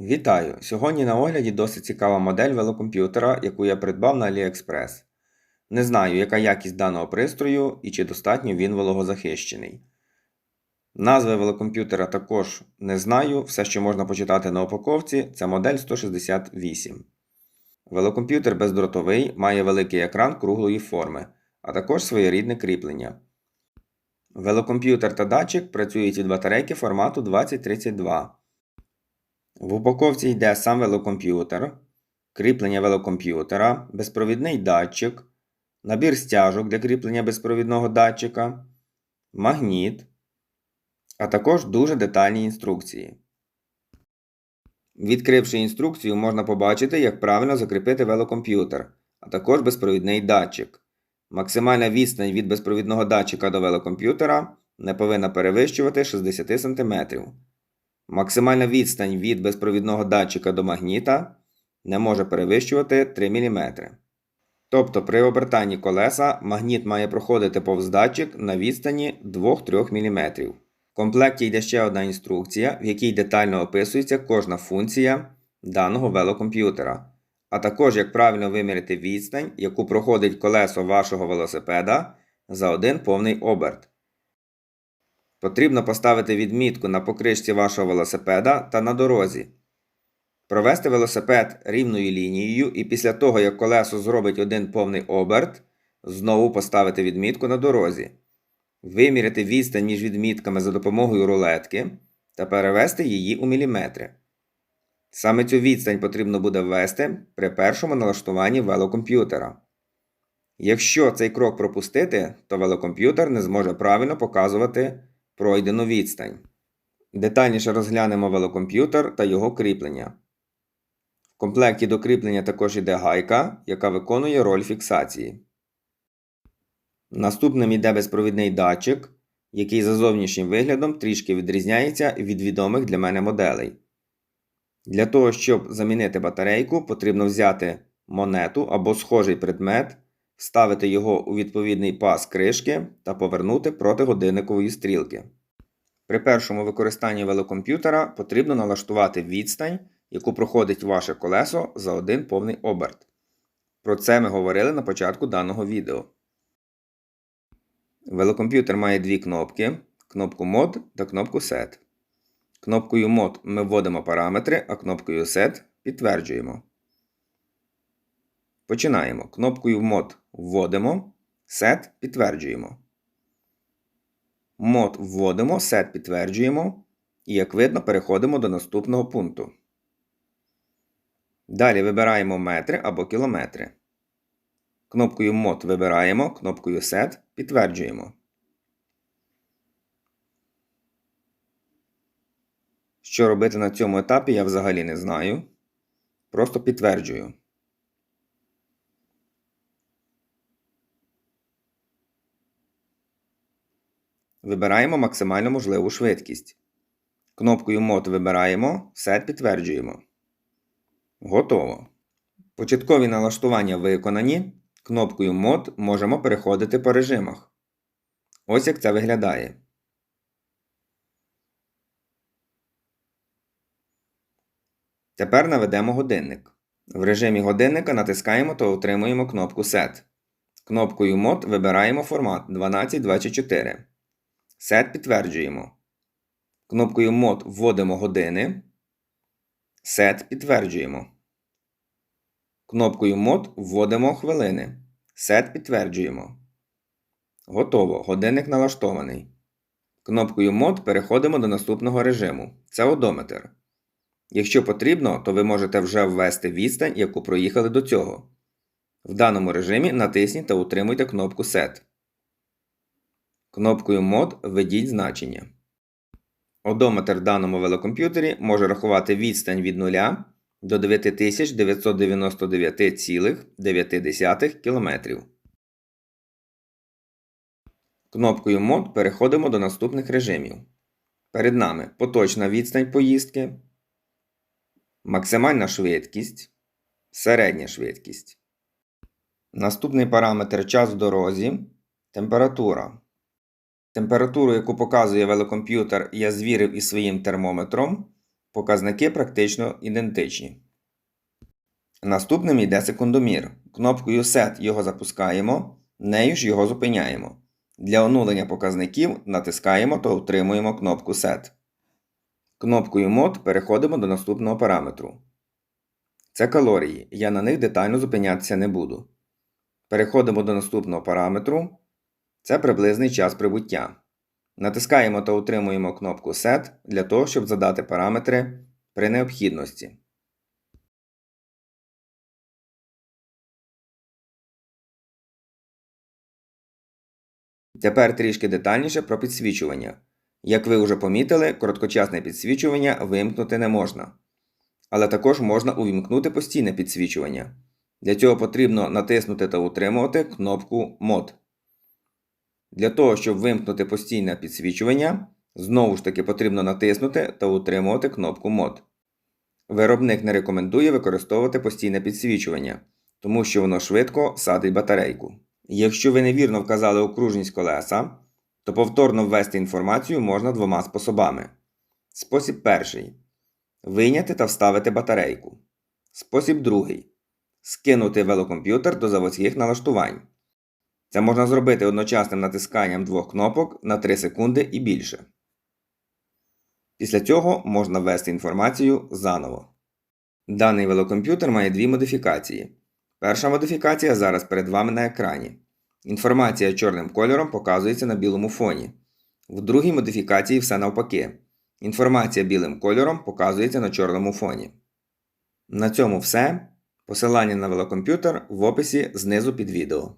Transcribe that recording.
Вітаю! Сьогодні на огляді досить цікава модель велокомп'ютера, яку я придбав на AliExpress. Не знаю, яка якість даного пристрою і чи достатньо він вологозахищений. Назви велокомп'ютера також не знаю. Все, що можна почитати на упаковці, це модель 168. Велокомп'ютер бездротовий, має великий екран круглої форми, а також своєрідне кріплення. Велокомп'ютер та датчик працюють від батарейки формату 2032. В упаковці йде сам велокомп'ютер, кріплення велокомп'ютера, безпровідний датчик, набір стяжок для кріплення безпровідного датчика, магніт, а також дуже детальні інструкції. Відкривши інструкцію, можна побачити, як правильно закріпити велокомп'ютер, а також безпровідний датчик. Максимальна відстань від безпровідного датчика до велокомп'ютера не повинна перевищувати 60 см. Максимальна відстань від безпровідного датчика до магніта не може перевищувати 3 мм. Тобто при обертанні колеса магніт має проходити повз датчик на відстані 2-3 мм. В комплекті йде ще одна інструкція, в якій детально описується кожна функція даного велокомп'ютера, а також як правильно виміряти відстань, яку проходить колесо вашого велосипеда за один повний оберт. Потрібно поставити відмітку на покришці вашого велосипеда та на дорозі. Провести велосипед рівною лінією і після того, як колесо зробить один повний оберт, знову поставити відмітку на дорозі. Виміряти відстань між відмітками за допомогою рулетки та перевести її у міліметри. Саме цю відстань потрібно буде ввести при першому налаштуванні велокомп'ютера. Якщо цей крок пропустити, то велокомп'ютер не зможе правильно показувати пройдену відстань. Детальніше розглянемо велокомп'ютер та його кріплення. В комплекті до кріплення також йде гайка, яка виконує роль фіксації. Наступним йде безпровідний датчик, який за зовнішнім виглядом трішки відрізняється від відомих для мене моделей. Для того, щоб замінити батарейку, потрібно взяти монету або схожий предмет, вставити його у відповідний пас кришки та повернути проти годинникової стрілки. При першому використанні велокомп'ютера потрібно налаштувати відстань, яку проходить ваше колесо за один повний оберт. Про це ми говорили на початку даного відео. Велокомп'ютер має дві кнопки: кнопку Mod та кнопку Set. Кнопкою Mod ми вводимо параметри, а кнопкою Set підтверджуємо. Починаємо. Кнопкою Mod вводимо, Set підтверджуємо. Мод вводимо, Set підтверджуємо. І, як видно, переходимо до наступного пункту. Далі вибираємо метри або кілометри. Кнопкою Mod вибираємо, кнопкою Set підтверджуємо. Що робити на цьому етапі, я взагалі не знаю. Просто підтверджую. Вибираємо максимально можливу швидкість. Кнопкою Mod вибираємо, Set підтверджуємо. Готово. Початкові налаштування виконані. Кнопкою Mod можемо переходити по режимах. Ось як це виглядає. Тепер наведемо годинник. В режимі годинника натискаємо та отримуємо кнопку Set. Кнопкою Mod вибираємо формат 1224. Set підтверджуємо. Кнопкою Mod вводимо години. Set підтверджуємо. Кнопкою Mod вводимо хвилини. Set підтверджуємо. Готово. Годинник налаштований. Кнопкою Mod переходимо до наступного режиму. Це одометр. Якщо потрібно, то ви можете вже ввести відстань, яку проїхали до цього. В даному режимі натисніть та утримуйте кнопку Set. Кнопкою Mod введіть значення. Одометр в даному велокомп'ютері може рахувати відстань від 0 до 9999,9 км. Кнопкою Mod переходимо до наступних режимів. Перед нами поточна відстань поїздки, максимальна швидкість, середня швидкість. Наступний параметр час в дорозі, температура. Температуру, яку показує велокомп'ютер, я звірив із своїм термометром. Показники практично ідентичні. Наступним йде секундомір. Кнопкою Set його запускаємо, нею ж його зупиняємо. Для онулення показників натискаємо та утримуємо кнопку Set. Кнопкою Mod переходимо до наступного параметру. Це калорії, я на них детально зупинятися не буду. Переходимо до наступного параметру. Це приблизний час прибуття. Натискаємо та утримуємо кнопку Set для того, щоб задати параметри при необхідності. Тепер трішки детальніше про підсвічування. Як ви вже помітили, короткочасне підсвічування вимкнути не можна. Але також можна увімкнути постійне підсвічування. Для цього потрібно натиснути та утримувати кнопку Мод. Для того, щоб вимкнути постійне підсвічування, знову ж таки потрібно натиснути та утримувати кнопку Мод. Виробник не рекомендує використовувати постійне підсвічування, тому що воно швидко садить батарейку. Якщо ви невірно вказали окружність колеса, то повторно ввести інформацію можна двома способами. Спосіб перший вийняти та вставити батарейку. Спосіб другий скинути велокомп'ютер до заводських налаштувань. Це можна зробити одночасним натисканням двох кнопок на 3 секунди і більше. Після цього можна ввести інформацію заново. Даний велокомп'ютер має дві модифікації. Перша модифікація зараз перед вами на екрані. Інформація чорним кольором показується на білому фоні. В другій модифікації все навпаки. Інформація білим кольором показується на чорному фоні. На цьому все. Посилання на велокомп'ютер в описі знизу під відео.